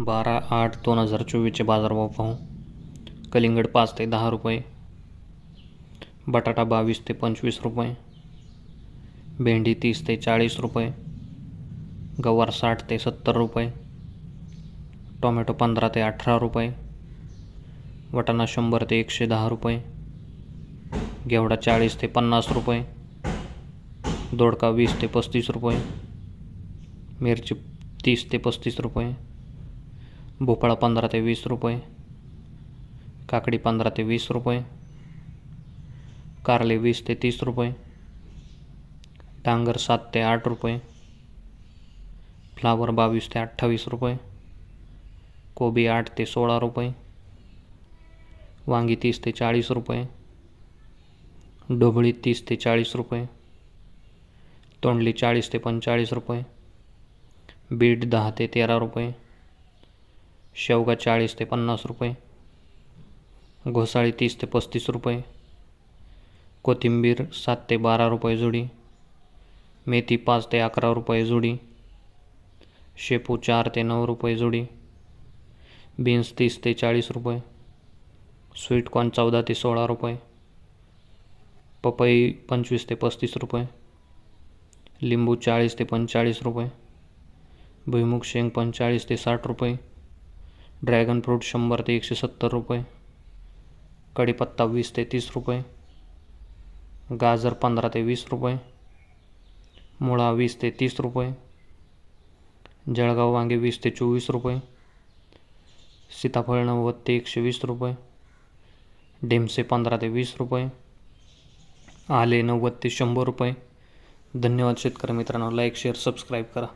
बारा आठ दोन हजार चोवीसचे बाजारभाव पाहू. कलिंगड पाच ते दहा रुपये. बटाटा बावीस ते पंचवीस रुपये. भेंडी तीस ते चाळीस रुपये. गवार साठ ते सत्तर रुपये. टोमॅटो पंधरा ते अठरा रुपये. वटाणा शंभर ते एकशे दहा रुपये. घेवडा चाळीस ते पन्नास रुपये. दोडका वीस ते पस्तीस रुपये. मिरची तीस ते पस्तीस रुपये. भोपळा पंधरा ते वीस रुपये. काकडी पंधरा ते वीस रुपये. कारले वीस ते तीस रुपये. डांगर सात ते आठ रुपये. फ्लावर बावीस ते अठ्ठावीस रुपये. कोबी आठ ते सोळा रुपये. वांगी तीस ते चाळीस रुपये. ढोबळी तीस ते चाळीस रुपये. तोंडली चाळीस ते पंचेचाळीस रुपये. बीट दहा ते तेरा रुपये. शेवगा चाळीस ते पन्नास रुपये. घोसाळी तीस ते पस्तीस रुपये. कोथिंबीर सात ते बारा रुपये जुडी. मेथी पाच ते अकरा रुपये जुडी. शेपू चार ते नऊ रुपये जुडी. बीन्स तीस ते चाळीस रुपये. स्वीटकॉर्न चौदा ते सोळा रुपये. पपई पंचवीस ते पस्तीस रुपये. लिंबू चाळीस ते पंचेचाळीस रुपये. भुईमुग शेंग पंचेचाळीस ते साठ रुपये. ड्रॅगन फ्रूट शंभर ते एकशे सत्तर रुपये. कढीपत्ता वीस ते तीस रुपये. गाजर पंधरा ते वीस रुपये. मुळा वीस ते तीस रुपये. जळगाव वांगे वीस ते चोवीस रुपये. सीताफळ नव्वद ते एकशे वीस रुपये. ढेमसे पंधरा ते वीस रुपये. आले नव्वद ते शंभर रुपये. धन्यवाद शेतकरी मित्रांनो. लाईक शेअर सबस्क्राईब करा.